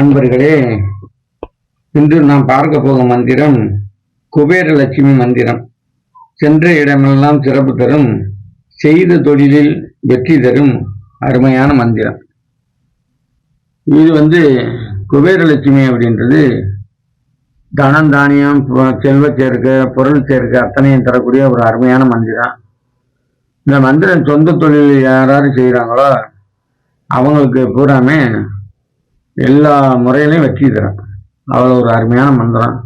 அன்பர்களே இன்று நாம் பார்க்க போகும் மந்திரம் குபேரலட்சுமி மந்திரம். சென்ற இடமெல்லாம் சிறப்பு தரும் செய்த தொழிலில் வெற்றி தரும் அருமையான மந்திரம். இது வந்து குபேரலட்சுமி அப்படின்றது. தனம் தானியம் செல்வ சேர்க்க பொருள் சேர்க்க அத்தனையும் தரக்கூடிய ஒரு அருமையான மந்திரம். இந்த மந்திரம் சொந்த தொழில் யாராரு செய்கிறாங்களோ அவங்களுக்கு பூராமே எல்லா முறையிலையும் வெற்றி தரும். அவ்வளோ ஒரு அருமையான மந்திரம்.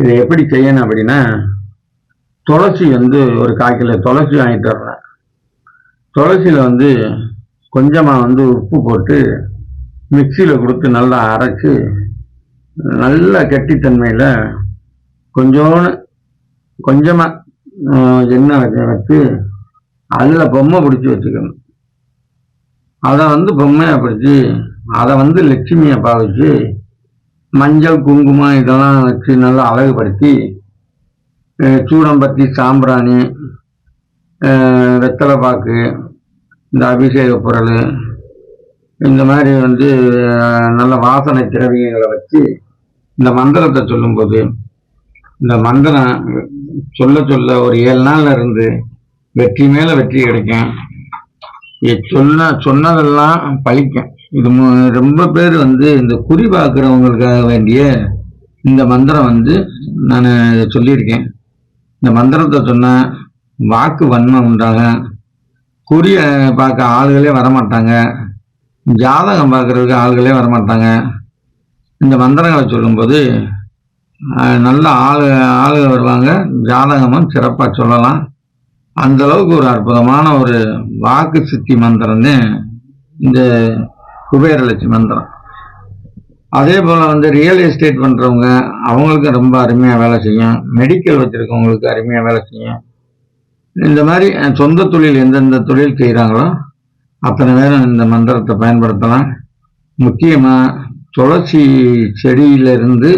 இதை எப்படி செய்யணும் அப்படின்னா துளசி வந்து ஒரு கால் கிலோ துளசி வாங்கிட்டு வர்றேன். துளசியில் வந்து கொஞ்சமாக வந்து உப்பு போட்டு மிக்சியில் கொடுத்து நல்லா அரைச்சு நல்ல கெட்டித்தன்மையில் கொஞ்சோன்னு கொஞ்சமாக எண்ணெய் வச்சு அதில் பொம்மை பிடிச்சி வச்சுக்கணும். அதை வந்து பொம்மையாக பிடிச்சி அதை வந்து லட்சுமியை பாவிச்சு மஞ்சள் குங்குமம் இதெல்லாம் வச்சு நல்லா அழகுபடுத்தி சூடம்பத்தி சாம்பிராணி வெத்தலை பாக்கு இந்த அபிஷேக பொருள் இந்த மாதிரி வந்து நல்ல வாசனை திரவியங்களை வச்சு இந்த மந்திரத்தை சொல்லும்போது இந்த மந்திரம் சொல்ல சொல்ல ஒரு ஏழு நாள்ல இருந்து வெற்றி மேல வெற்றி கிடைக்கும். சொன்ன சொன்னதெல்லாம் பழிக்கும். இது மு- ரொம்ப பேர் வந்து இந்த குறி பார்க்குறவங்களுக்காக வேண்டிய இந்த மந்திரம் வந்து நான் சொல்லியிருக்கேன். இந்த மந்திரத்தை சொன்னா வாக்கு வன்மம் உண்டாக குறியை பார்க்க ஆளுகளே வரமாட்டாங்க ஜாதகம் பார்க்குறதுக்கு ஆளுகளே வரமாட்டாங்க. இந்த மந்திரங்களை சொல்லும்போது நல்ல ஆளு ஆளுக வருவாங்க ஜாதகமும் சிறப்பாக சொல்லலாம். அந்த அளவுக்கு ஒரு அற்புதமான ஒரு வாக்கு சித்தி மந்திரம்னு இந்த குபேரலட்சுமி மந்திரம். அதே போல் வந்து ரியல் எஸ்டேட் பண்ணுறவங்க அவங்களுக்கு ரொம்ப அருமையாக வேலை செய்யும். மெடிக்கல் வச்சுருக்கவங்களுக்கு அருமையாக வேலை செய்யும். இந்த மாதிரி சொந்த தொழில் எந்தெந்த தொழில் செய்கிறாங்களோ அத்தனை பேரும் இந்த மந்திரத்தை பயன்படுத்தலாம். முக்கியமாக துளசி செடியிலிருந்து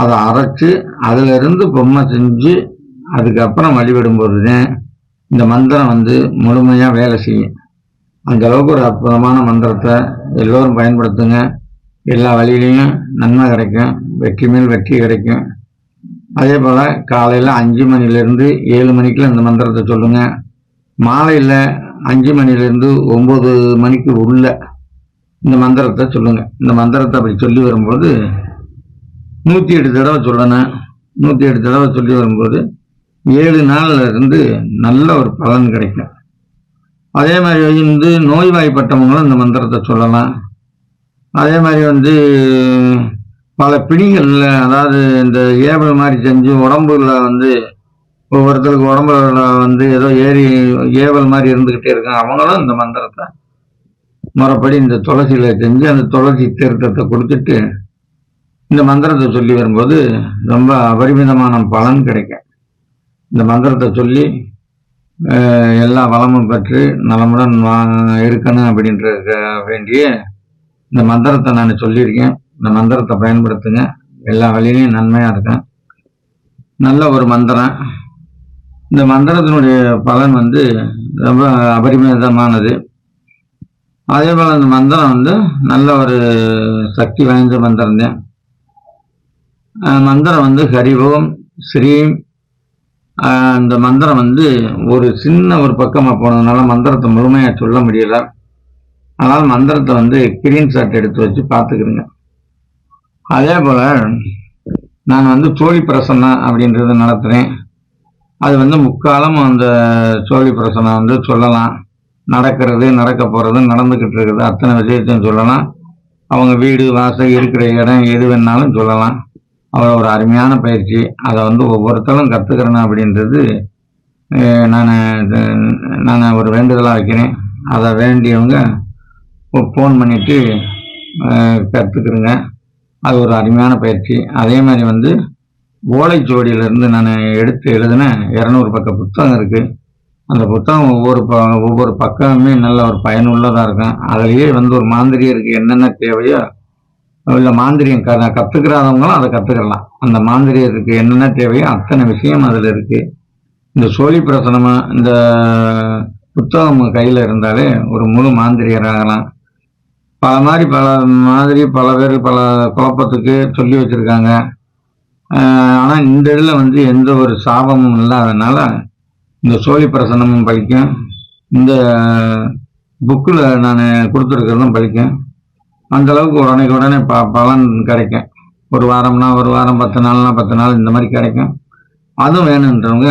அதை அரைச்சி அதிலிருந்து பொம்மை செஞ்சு அதுக்கப்புறம் வழிபடும் பொழுது இந்த மந்திரம் வந்து முழுமையாக வேலை செய்யும். அந்த அளவுக்கு ஒரு அற்புதமான மந்திரத்தை எல்லோரும் பயன்படுத்துங்க. எல்லா வழியிலையும் நன்மை கிடைக்கும் வெற்றி மேல் வெற்றி கிடைக்கும். அதே போல் காலையில் அஞ்சு மணிலேருந்து ஏழு மணிக்குள்ள இந்த மந்திரத்தை சொல்லுங்கள் மாலையில் அஞ்சு மணிலேருந்து ஒம்பது மணிக்கு உள்ள இந்த மந்திரத்தை சொல்லுங்கள் இந்த மந்திரத்தை அப்படி சொல்லி வரும்போது நூற்றி எட்டு தடவை சொல்லணும். நூற்றி எட்டு தடவை சொல்லி வரும்போது ஏழு நாளில் இருந்து நல்ல ஒரு பலன் கிடைக்கும். அதே மாதிரி வந்து நோய்வாய்ப்பட்டவங்களும் இந்த மந்திரத்தை சொல்லலாம். அதே மாதிரி வந்து பல பிணிகளில் அதாவது இந்த ஏபல் மாதிரி செஞ்சு உடம்புல வந்து ஒவ்வொருத்தருக்கு உடம்புல வந்து ஏதோ ஏறி ஏவல் மாதிரி இருந்துக்கிட்டே இருக்காங்க அவங்களும் இந்த மந்திரத்தை முறைப்படி இந்த துளசியில் செஞ்சு அந்த துளசி தீர்த்தத்தை கொடுத்துட்டு இந்த மந்திரத்தை சொல்லி வரும்போது ரொம்ப அபரிமிதமான பலன் கிடைக்கும். இந்த மந்திரத்தை சொல்லி எல்லா வளமும் பெற்று நலமுடன் வா- இருக்கணும் அப்படின்ற வேண்டிய இந்த மந்திரத்தை நான் சொல்லியிருக்கேன். இந்த மந்திரத்தை பயன்படுத்துங்க. எல்லா வழியிலையும் நன்மையாக இருக்கும். நல்ல ஒரு மந்திரம். இந்த மந்திரத்தினுடைய பலன் வந்து ரொம்ப அபரிமிதமானது. அதே போல் இந்த மந்திரம் வந்து நல்ல ஒரு சக்தி வாய்ந்த மந்திரம் தான் மந்திரம் வந்து ஹரி ஓம் ஸ்ரீம் அந்த மந்திரம் வந்து ஒரு சின்ன ஒரு பக்கமாக போனதுனால மந்திரத்தை முழுமையாக சொல்ல முடியல. அதனால் மந்திரத்தை வந்து ஸ்கிரீன் ஷாட் எடுத்து வச்சு பார்த்துக்கிறேங்க அதே போல் நான் வந்து சோழி பிரசன்னம் அப்படின்றத நடத்துகிறேன் அது வந்து முக்காலம் அந்த சோழி பிரசனம் வந்து சொல்லலாம். நடக்கிறது நடக்க போகிறது நடந்துக்கிட்டு இருக்குது. அத்தனை விஷயத்தையும் சொல்லலாம். அவங்க வீடு வாசல் இருக்கிற இடம் எது வேணாலும் சொல்லலாம். அவ்வளோ ஒரு அருமையான பயிற்சி. அதை வந்து ஒவ்வொருத்தரும் கற்றுக்கிறேன் அப்படின்றது நான் நான் ஒரு வேண்டுதலாக வைக்கிறேன். அதை வேண்டியவங்க ஃபோன் பண்ணிட்டு கற்றுக்குறேங்க அது ஒரு அருமையான பயிற்சி. அதே மாதிரி வந்து ஓலைச்சுவடியிலேருந்து நான் எடுத்து எழுதின இரநூறு பக்க புத்தகம் இருக்குது அந்த புத்தகம் ஒவ்வொரு ப ஒவ்வொரு பக்கமுமே நல்ல ஒரு பயனுள்ளதாக இருக்கும். அதுலேயே வந்து ஒரு மாந்திரியருக்கு என்னென்ன தேவையோ இல்லை மாந்திரியம். க கற்றுக்கிறாதவங்களும் அதை கற்றுக்கலாம் அந்த மாந்திரியருக்கு என்னென்ன தேவையோ அத்தனை விஷயம் அதில் இருக்குது இந்த சோழி பிரசனமா இந்த புத்தகம் கையில் இருந்தாலே ஒரு முழு மாந்திரியராகலாம் பல மாதிரி பல மாதிரி பல பேர் பல குழப்பத்துக்கு சொல்லி வச்சுருக்காங்க. ஆனால் இந்த இதில் வந்து எந்த ஒரு சாபமும் இல்லாதனால இந்த சோழி பிரசனமும் படிக்கும். இந்த புக்கில் நான் கொடுத்துருக்கிறதும் படிக்கும். அந்த அளவுக்கு உடனே உடனே ப பலன் கிடைக்கும். ஒரு வாரம்னா ஒரு வாரம் பத்து நாள்னா பத்து நாள் இந்த மாதிரி கிடைக்கும். அதுவும் வேணுன்றவங்க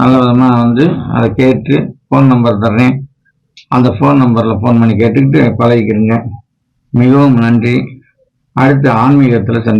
நல்ல விதமாக வந்து அதை கேட்டு ஃபோன் நம்பர் தர்றேன். அந்த ஃபோன் நம்பரில் ஃபோன் பண்ணி கேட்டுக்கிட்டு பழகிக்கிறீங்க மிகவும் நன்றி. அடுத்து ஆன்மீகத்தில் சந்தி